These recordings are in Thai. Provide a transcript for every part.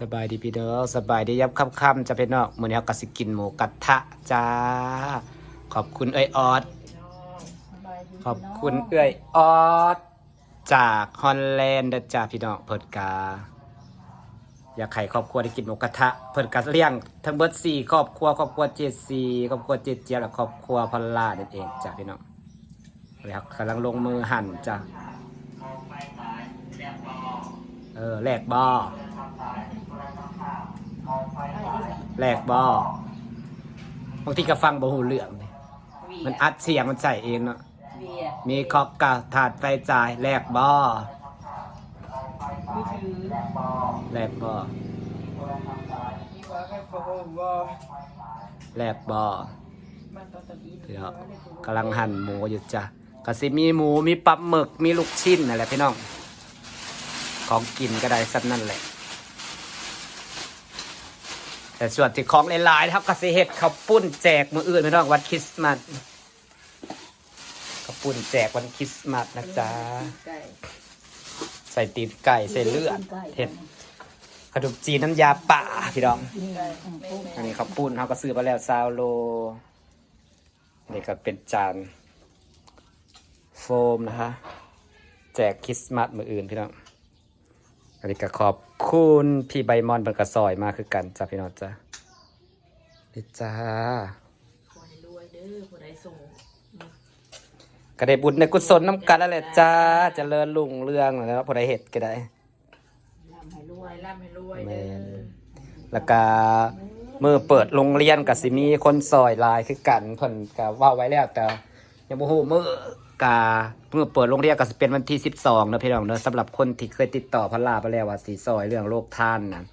สบายดีพี่เด้อสบายดียับค่ำๆจะเป็นเนาะมื้อนี้เฮาก็สิกินหมูกระทะจ้า ขอบคุณเอ้ยออด ขอบคุณเอ้ยออด จากฮอลแลนด์เด้อจ้าพี่น้องเพิ่นกา อยากให้ครอบครัวได้กินหมูกระทะเพิ่นก็เลี้ยงทั้งเบิดสี่ครอบครัวครอบครัวเจ็ดสี่ครอบครัวเจ็ดเจียบและครอบครัวพอลล่านั่นเองจ้าพี่น้องแล้วกำลังลงมือหั่นจ้าเออแลกบอ แลกบอบางทีก็ฟังบ่หูเรื่องเลยมันอัดเสียงมันใส่เองเนาะเบียร์มีคอกกาถาดไฟจ่ายแลกบอมือถือแลกบอมีว่าแค่โฟมว่าแลกบอมันตอนตอนนี้พี่น้องกำลังหั่นหมูอยู่จ้ะก็สิมีหมูมีปลาหมึกมีลูกชิ้นนั่นแหละพี่น้อง ของกินก็ได้สักนั่นแหละ แต่ส่วนที่ของหลายๆนะครับกสิเฮ็ดข้าวปุ้นแจกมืออื่นพี่น้องวันคริสต์มาสข้าวปุ้นแจกวันคริสต์มาสนะจ๊ะใส่ตีนไก่ใส่เลือดเห็ดขนมจีนน้ำยาป่าพี่น้อง อันนี้ข้าวปุ้นเขาก็ซื้อมาแล้วซาวโลนี่ก็เป็นจานโฟมนะคะแจกคริสต์มาสมืออื่นพี่น้องอันนี้ก็ขอบ คุณพี่ใบมอนบันกระซอยมาคือกันจ้าพี่น้องจ้านี่จ้าขอให้รวยเด้อผู้ใดส่งก็ได้บุญในกุศลน้ำกันแล้วแหละจ้าเจะเลิญรุ่งเรื่องแล้วพอได้เห็ดก็ได้ร่ำให้รวยร่ำให้รวยแมเด้นอแล้วก็มือเปิดโรงเรียนกับสิมีคนซอยหลายคือกันเพิ่นก็เว่าไว้แล้วแต่ยังบ่ฮู้มือ กามือเปิดโรงเรียนก็สิเป็นวันที่12เนอะพี่น้องเนอะสำหรับคนที่เคยติดต่อพระลาไปแล้วว่าสิซอยเรื่องโรคท่านนะ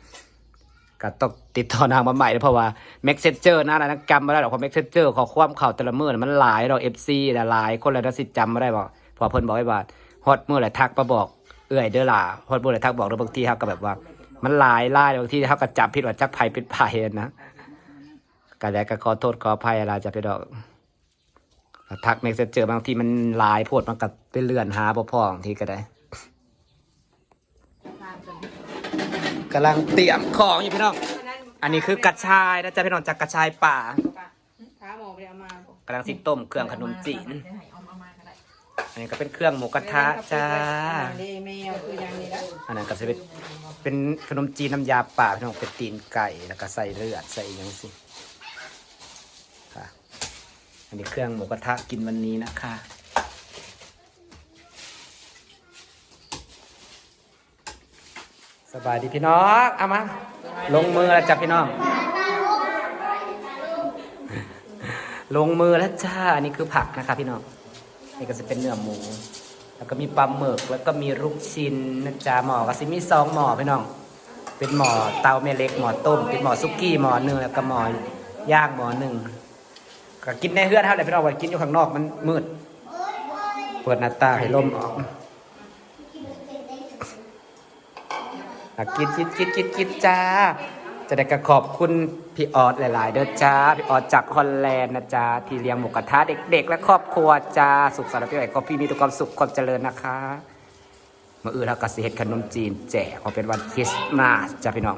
ก็ต้องติดต่อนางมาใหม่เด้อเพราะว่า Messenger นะนะจำไม่ได้หรอกเพราะ Messenger ขอความข่าแต่ละมือนะมันหลายดอก FC น่ะหลายคนเลยนะสิจำไม่ได้บ่เพอเพิ่นบอกไว้ว่าฮอดมื้อไหลทักมาบอกเอื้อยเด้อล่ะฮอดมื้อไหลทักบอกแล้วบางทีเฮาก็แบบว่า มันหลายล่าบางทีเขาก็จับผิดว่าจักไผ่เป็นไผ่นะก็แล้วก็ขอโทษขออภัยอะไรจะไปดอก ทักเมกเจอบางทีมันลายโพดมันก็เป็นเลื่อนหาบ่พอบางทีก็ได้กำลังเตรียมของอยู่พี่น้อง อันนี้คือกระชายนะจ๊ะพี่น้องจากกระชายป่าขาหมอไปเอามากำลังสิต้มเครื่องขนมจีน อันนี้ก็เป็นเครื่องหมูกระทะจ้า อันนั้นก็จะเป็นเป็นขนมจีนน้ำยาป่าพี่น้องเป็นตีนไก่แล้วก็ใส่เลือดใส่อหยังสิ อันนี้เครื่องหมูกระทะกินวันนี้นะคะสบายดีพี่น้องเอามาลงมือแล้วจ้ะพี่น้อง ลงมือแล้วจ้าอันนี้คือผักนะคะพี่น้องนี่ก็จะเป็นเนื้อหมู แล้วก็มีปลาหมึกแล้วก็มีลูกชิ้นนะจ๊ะหม้อก็สิมีสองหม้อพี่น้อง เป็นหม้อเตาแม่เล็กหม้อต้ม เป็นหม้อซุกี้หม้อหนึ่งแล้วก็หม้อย่างหม้อหนึ่ง ก็กินในเฮือนเท่าไหร่พี่น้องว่ากินอยู่ข้างนอกมันมืด เปิดหน้าต่างให้ลมออกอะกินกินกินกินกินจ้า จะได้ก็ขอบคุณพี่ออสหลาย ๆ เด้อจ้า พี่ออสจากฮอลแลนด์นะจ้าที่เลี้ยงหมูกระทะเด็ก ๆ และครอบครัวจ้า สุขสันต์ปีใหม่ก็พี่มีแต่ความสุขความเจริญนะคะมื่ออื่นเราก็สิเฮ็ดขนมจีนแจกเพราะเป็นวันคริสต์มาสจ้าพี่น้อง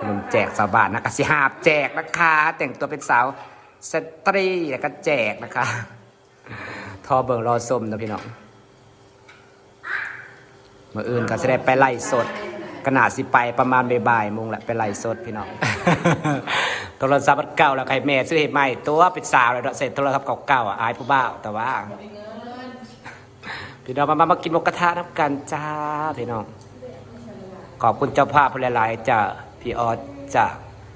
ขนมแจกสาวบ้านนะก็สิหาบแจกนะคะ แต่งตัวเป็นสาว สตรีแล้วก็แจกนะคะ ทอเบิ่งรอส้มนะพี่น้องเมื่ออื่นก็จะได้ไปไล่สดขนาดสิไปประมาณบ่ายๆโมงแหละไปไล่สดพี่น้องโทรศัพท์เก่าแล้วใครแม่ซื้อให้ใหม่ตัวเป็นสาวแล้วเสร็จโทรศัพท์เก่าๆอะอายผู้บ่าวแต่ว่าพี่น้องมามามากินหมูกระทะนับกันจ้าพี่น้องขอบคุณเจ้าภาพหลายๆจากพี่ออสจาก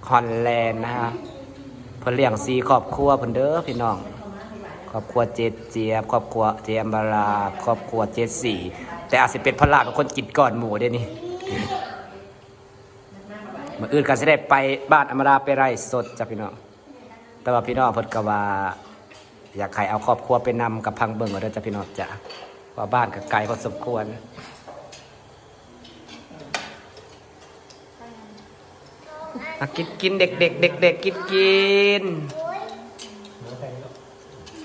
ฮอลแลนด์นะฮะ เพื่อเลี้ยงซีครอบครัวเพิ่นเด้อพี่น้องครอบครัวเจดเจียบครอบครัวเจยมบาราครอบครัวเจดสี่ แต่อาจจะเป็นพระลาเป็นคนกินก่อนหมูเด้นี่มื่ออื่นก็จะได้ไปบ้านอมราไปไร่สดจ้ะพี่น้องแต่ว่าพี่น้องพิ่นก็ว่า อยากให้เอาครอบครัวไปนำกับพังเบิ่งเอาเด้อจ้ะพี่น้องจ้ะเพราะบ้านก็ไกลพอสมควร อะกินกินเด็กเด็กเด็กเด็กกินกิน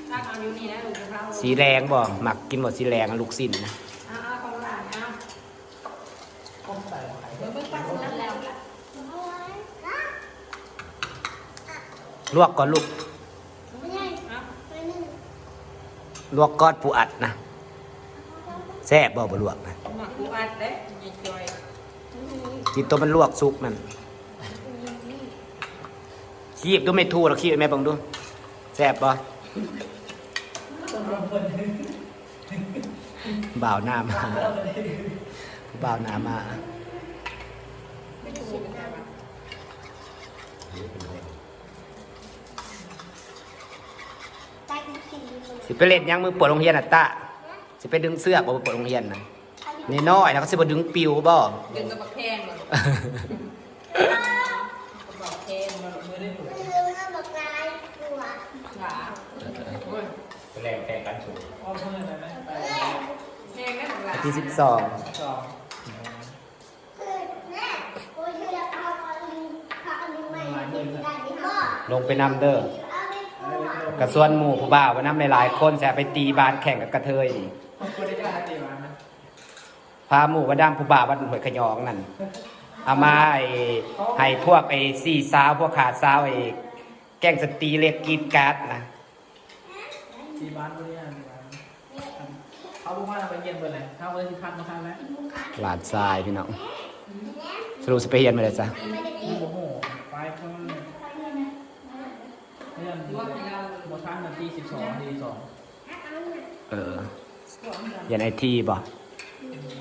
ถ้าเอาอยู่นี่นะลูกจะเข้าสีแรงบ่หมักกินหมดสีแรงอะลูกสิ้นนะเอาเอาของหลานเอาลวกก่อนลูกลวกก้อนปูอัดนะแซ่บบ่บ่ลวกนะหมักปูอัดเด้ยจอย กินตัวมันลวกสุกนั่น คีบดูไม่ทูเราคีบแม่บังดูแซ่บบ่บ่าวหน้ามาบ่าวหน้ามาไม่ถูกกันแต่ว่าสิไปเล่นยังมือปวดโรงเรียนน่ะตะสิไปดึงเสื้อบ่ปวดโรงเรียนน่ะนี่น้อยแล้วก็สิบ่ดึงปิวบ่ดึงกระบักแทนบ่กระบักแทนบ่มือได้ถูกหลา แรงแข่งกันถูก แทง ที่สิบสองลงไปนำเด้อกระส่วนหมู่ผู้บ่าวว่านำหลายๆคนแสไปตีบานแข่งกับกระเทยนี่พาหมู่ว่าดำผู้บ่าววันหวยขยองนั่นเอามาไอ้ให้พวกไอ้สี่สาวพวกขาดสาวไอ้แกล้งสตรีเล็กกีดการ์ดนะสี่บ้านบริเวณ เขาบอกว่าเราไปเย็นเบอร์ไหนเข้าไปที่พักมาครับไหมหลานทรายพี่น้องสรุปสิไปเฮียนมาเลยจ้ะโอ้โหไปเพิ่มเรื่องลวกให้เราบทท่านนาทีสิบสองนาทีสองเออเรียนไอทีบ่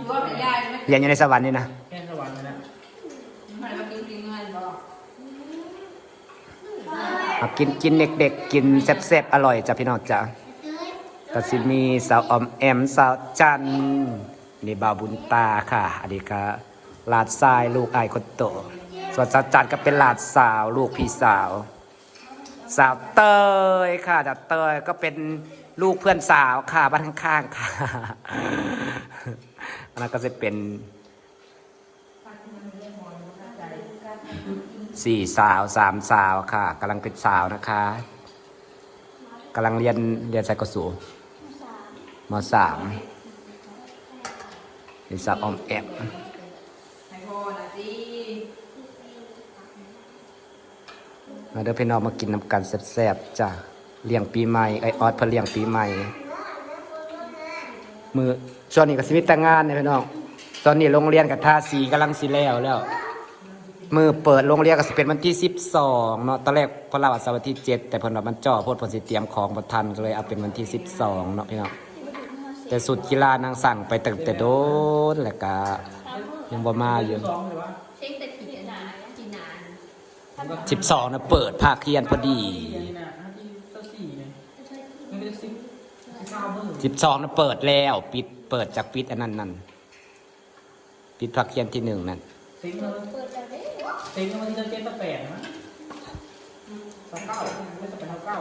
ลวกให้ยายไหมเรียนอยู่ในสวรรค์นี่นะแค่สวรรค์เลยนะให้เรากินกินเงินบ่เอากินกินเด็กๆกินแซ่บๆอร่อยจ้ะพี่น้องจ้ะ ก็สิมีสาวออมแอมสาวจันนี่บาวบุญตาค่ะ อันนี้ก็หลาดทรายลูกไอ้คนโต ส่วนสาวจันก็เป็นหลาดสาวลูกพี่สาว สาวเตยค่ะจากเตยก็เป็นลูกเพื่อนสาวค่ะบ้านข้างๆค่ะอันนั้นก็จะเป็นสี่สาวสามสาวค่ะกำลังเป็นสาวนะคะกำลังเรียนเรียนไซโคสู มสามเป็นสาวออมแอบมาเด้อพี่น้องมากินน้ำกันแซ่บๆจ้ะเลี้ยงปีใหม่ไอออดเพื่อเลี้ยงปีใหม่ มือช่วงนี้ก็สิมีแต่งานเนี่ยพี่น้องตอนนี้โรงเรียนกับท่าสีกำลังสิแล้วแล้ว มือเปิดโรงเรียนก็สิเป็นวันที่สิบสองเนาะตอนแรกพนเราว่าเสาร์วันที่เจ็ดแต่พิ่นว่ามันจ่อโพดเพิ่นสิเตรียมของบ่ทันก็เลยเอาเป็นวันที่สิบสองเนาะพี่น้อง แต่สุดกีฬานางสั่งไปตั้งแต่โดนแหล้วก็ยังบ่มาอยู่เช็คแต่กี่นานกี่นานสิบสองนะเปิดภาคเรียนพอดีสิบสองนะเปิดแล้ว ปิดเปิดจากปิดอันนั้นนั่นปิดภาคเรียนที่หนึ่งนั่นสิงเลยสิงมันจะเจ็ดต่อแปดนะเท่าเก้าไม่จะเป็นเท่าเก้า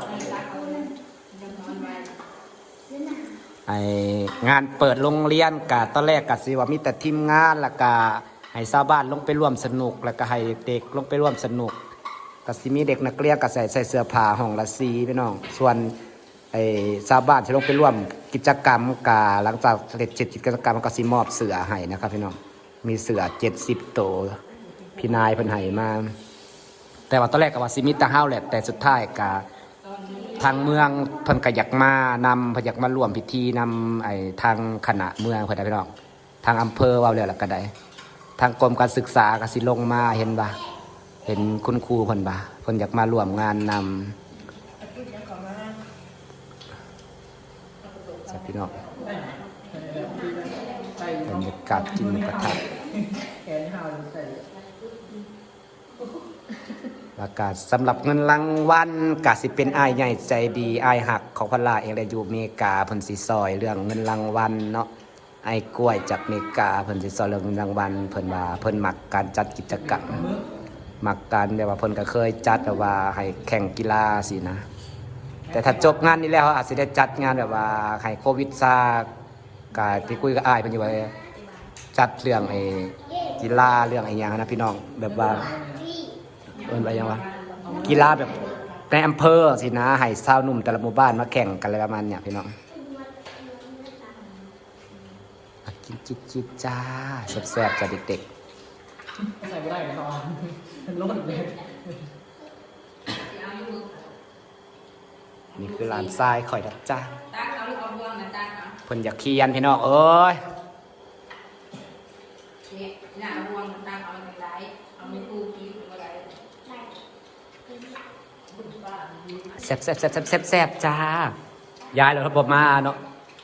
งนอนไองานเปิดโรงเรียนกะตอนแรกกะสิว่ามีแต่ทีมงานแล้วก็ให้ชาวบ้านลงไปร่วมสนุก แล้วก็ให้เด็กลงไปร่วมสนุกกะสิมีเด็กนักเรียนก็ใส่ใส่เสื้อผ้าห้องละสีพี่น้อง ส่วนไอ้ชาวบ้านจะลงไปร่วมกิจกรรมกะหลังจากเสร็จกิจกรรมก็สิมอบเสือให้นะครับพี่น้องมีเสือเจ็ดสิบตัวพี่นายเพิ่นให้มาแต่ว่าตอนแรกก็ว่าสิมีแตะเฮาแหละแต่สุดท้ายกะ ทางเมืองเพิ่นก็อยากมานำเพิ่นอยากมาร่วมพิธีนำไอ้ทางคณะเมืองเพิ่นได้พี่น้องทางอำเภอว่าแล้วล่ะก็ได้ทางกรมการศึกษาก็สิลงมาเห็นบ่เห็นคุณครูเพิ่นบ่เพิ่นอยากมาร่วมงานนำจ้ะพี่น้องบรรยากาศกินหมูกระทะ แขนห้าวใส่ แล้วก็สำหรับเงินรางวัลก็สิเป็นอ้ายใหญ่ใจดีอ้ายหักของพลาเองได้อยู่เมกาเพิ่นสิซอยเรื่องเงินรางวัลเนาะไอ้กล้วยจากเมกาเพิ่นสิสอนเรื่องเงินรางวัลเพิ่นว่าเพิ่นมักการจัดกิจกรรมมักการแบบว่าเพิ่นก็เคยจัดแบบว่าให้แข่งกีฬาสินะ แต่ถ้าจบงานนี้แล้วอาจสิได้จัดงานแบบว่าให้โควิดซากาที่คุยกับอายเพิ่นอยู่ว่าจัดเรื่องไอ้กีฬาเรื่องไอ้หยังนะพี่น้องแบบว่า เอิ้นว่าหยังวะกีฬาแบบในอำเภอสินะให้ชาวหนุ่มแต่ละหมู่บ้านมาแข่งกันอะไรประมาณเนี้ยพี่น้องมากินจิบจิบจ้าแซ่บๆจ้าเด็กใส่ไม่ได้นะตอนมันลดเลยเอาอยู่มือนี่คือหลานทรายข่อยดับจ้าตักเอาลูกเอาบวงนะตักเอาเพิ่นอยากเคียนพี่น้องเอ้ยเนี่ยหน้าบวงตักเอาไปไหลเอาไปปูกินหรือว่าไร แซ่บแซ่บแซ่บแซ่บแซ่บจ้ายายเราครับบ่มาเนาะ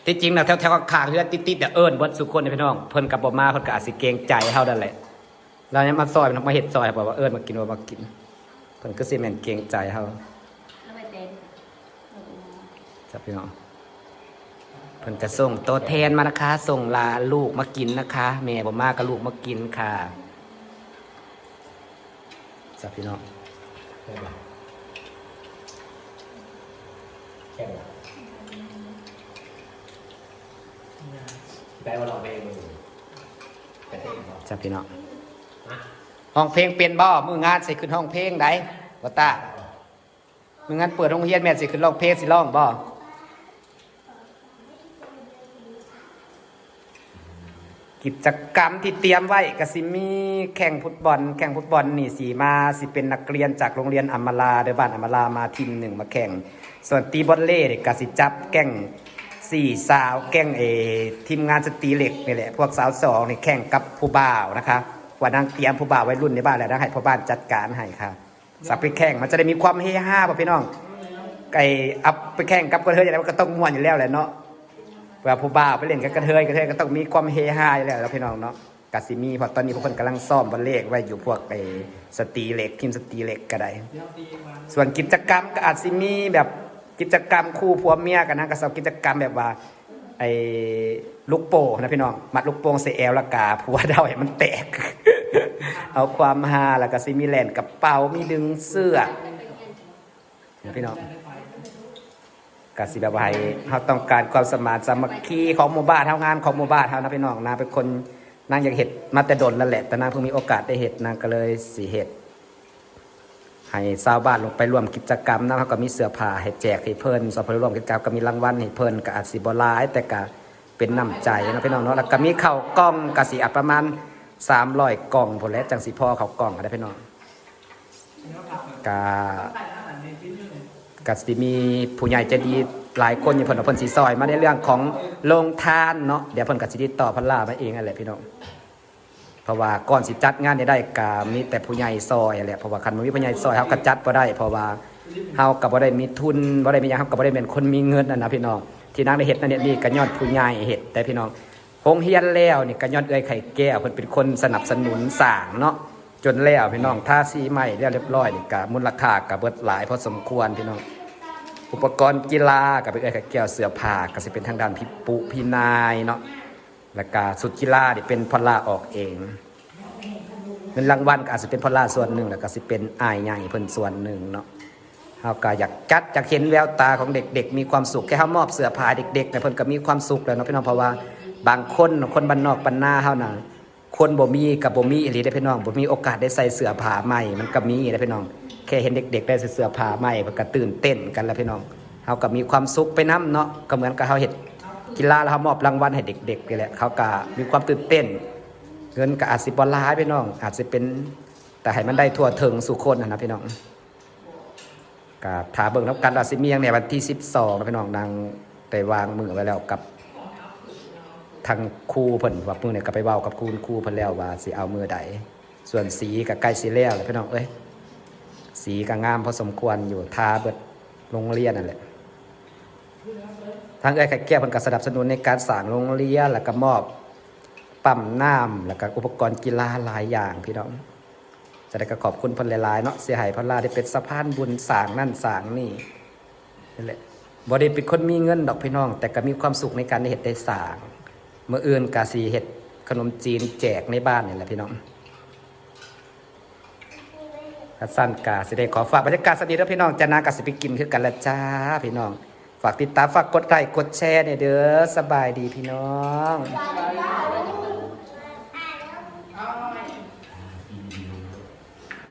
ที่จริงนะแถวแถวขางเฮือนติดๆแต่เอิ้นเบิดสุคนนี่พี่น้องเพิ่นกับบ่มาเพิ่นก็อาจสิเกงใจเฮานั่นแหละเรายังมาซอยมันมาเฮ็ดซอยบอกว่าเอิ้นมากินว่ามากินเพิ่นก็สิแม่นเกงใจเฮาจ้ะพี่น้องเพิ่นก็ส่งตัวแทนมานะคะ ส่งลาลูกมากินนะคะแม่บ่มาก็ลูกมากินค่ะจ้ะพี่น้อง แค่ไหนแค่ไหนได้ว่าเราไปมือไปเต้นบ่จ้ะพี่น้องห้องเพลงเปลี่ยนบ่มืองานสิขึ้นห้องเพลงไดบ่ตามืองานเปิดโรงเรียนแม่สิขึ้นร้องเพลงสิร้องบ่ กิจกรรมที่เตรียมไว้ก็สิมีแข่งฟุตบอล แข่งฟุตบอลนี่สีมาสิเป็นนักเรียนจากโรงเรียนอัมมาลาเดบ้านอัมมาลามาทีมหนึ่งมาแข่ง ส่วนตีบอลเล่ก็สิจับแก่งสี่สาวแก่งเอทีมงานสตีเหล็กนี่แหละพวกสาวสองนี่แข่งกับผู้บ่าวนะคะว่านั่งเตรียมผู้บ่าวไว้รุ่นในบ้านแล้วนะให้พ่อบ้านจัดการให้ค่ะสักไปแข่งมันจะได้มีความเฮฮาป่ะพี่น้องไก่อัพไปแข่งกับกระเทยอย่างไรก็ต้องม่วนอยู่แล้วแหละเนาะ ว่าผู้บ่าวไปเล่นกับกระเทยกระเทยก็ต้องมีความเฮฮาอยู่แล้วแล้วพี่น้องเนาะกาซิมีเพราะตอนนี้พวกคนกำลังซ่อมบอลเลขไว้อยู่พวกไอ้สตรีเหล็กทีมสตรีเหล็กก็ได้ส่วนกิจกรรมก็อาจสิมีแบบกิจกรรมคู่ผัวเมียกันนะก็สำหรับกิจกรรมแบบว่าไอ้ลูกโป่งนะพี่น้องมัดลูกโป่งเสแอลละกาผัวเดาให้มันแตก เอาความฮาแล้วก็สิมีแลนกระเป๋ามีดึงเสื้อนะพี่น้อง กสิแบบว่าให้เขาต้องการความสมานสามัคคีของหมู่บ้านเท่างานของหมู่บ้านเท่านะพี่น้องนางเป็นคนนางอยากเห็ดมาแต่ดนนั่นแหละ แต่นางเพิ่งมีโอกาสได้เห็ดนางก็เลยสีเห็ดให้ชาวบ้านลงไปร่วมกิจกรรมนะเขาก็มีเสื้อผ้าให้แจกให้เพิ่นสอบไปร่วมกิจกรรมก็มีรางวัลให้เพิ่นก็อาจสิบ่หลาย แต่ก็เป็นน้ำใจนะพี่น้องเนาะแล้วก็มีข้าวกล้องก็สิอะประมาณ300กล่องพอแล้วจังสิพอข้าวกล่องก็ได้พี่น้องก็ ก็สิมีผู้ใหญ่ใจดีหลายคนอยู่เพิ่นเอาเพิ่นสิซอยมาในเรื่องของโรงทานเนาะเดี๋ยวเพิ่นก็สิติดต่อพันลามาเองนั่นแหละพี่น้องเพราะว่าก่อนสิจัดงานได้ก็มีแต่ผู้ใหญ่ซอยนั่นแหละเพราะว่าคันบ่มีผู้ใหญ่ซอยเฮาก็จัดบ่ได้ เพราะว่าเฮาก็บ่ได้มีทุนบ่ได้มีหยังเฮาก็บ่ได้เป็นคนมีเงินนั่นนะพี่น้องที่นางได้เฮ็ดนั่นเนี่ยนี่ก็ย้อนผู้ใหญ่เฮ็ดแต่พี่น้องโรงเรียนแล้วนี่ก็ย้อนเอ้อยไข่แก้วเพิ่นเป็นคนสนับสนุนสร้างเนาะจนแล้วพี่น้องท่าสีใหม่เรียบร้อยนี่ก็มูลค่าก็เบิดหลายพอสมควรพี่น้อง อุปกรณ์กีฬากับเป็นเอ้ยกับแก้วเสือผ้าก็จะเป็นทางด้านพี่ปุพี่นายเนาะแล้วก็สุดกีฬาเนี่ยเป็นพลล่าออกเองเงินรางวัลก็อาจจะเป็นพลล่าส่วนหนึ่งแล้วก็สิเป็นอายใหญ่เพิ่นส่วนหนึ่งเนาะเฮาก็อยากจัดอยากเห็นแววตาของเด็กๆ มีความสุขแค่เฮามอบเสื้อผ้าเด็กๆเนี่เพิ่นก็มีความสุขแล้วเนาะพี่น้องเพราะว่าบางคนคนบ้านนอกบ้านนาเฮานะคนบ่มีกับบ่มีอีหลีได้พี่น้องบ่มีโอกาสได้ใส่เสื้อผ้าใหม่มันก็มีได้พี่น้อง แค่เห็นเด็ก ๆ ได้ใส่เสื้อผ้าใหม่เพิ่นก็ตื่นเต้นกันแล้วพี่น้องเฮาก็มีความสุขไปน้ำเนาะก็เหมือนกับเฮาเฮ็ดกีฬาแล้วเฮามอบรางวัลให้เด็กๆนี่แหละเขาก็มีความตื่นเต้น เงินก็อาจสิบ่หลายพี่น้อง อาจสิเป็นแต่ให้มันได้ทั่วถึงสู่คนนะนะพี่น้องก็ถ้าเบิ่งนํกันว่าสิมีหยังในวันที่ 12นะพี่น้องนางได้วางมือไว้แล้วกับทางครูเพิ่นว่ามื้อนี้ก็ไปเว้ากับครูครูเพิ่นแล้วว่าสิเอามือใดส่วนสีก็ใกล้สิแล้วแล้วพี่น้องเอ้ย สีก็งามพอสมควรอยู่ทาเบิดโรงเรียนนั่นแหละทางเอ้ยไข่แก้วเพิ่นก็สนับสนุนในการสร้างโรงเรียนแล้วก็มอบปั๊มน้ำแล้วก็อุปกรณ์กีฬาหลายอย่างพี่น้องจะได้ก็ขอบคุณพิ่นหลายๆเนาะเสียหายพันลาได้เป็นสะพานบุญสางนั่นสางนี่นั่นแหละบ่ได้เป็นคนมีเงินดอกพี่น้อง แต่ก็มีความสุขในการได้เฮ็ดได้สางเมื่ออื่นกาสีเฮ็ดขนมจีนแจกในบ้านนี่แหละพี่น้อง กสั้นกาสิได้ขอฝากบรรยากาศสนิทแล้วพี่น้องจะนากาสิไปกินคือกันละจ้าพี่น้อง ฝากติดตามฝากกดไลค์กดแชร์เนี่ยเด้อสบายดีพี่น้อง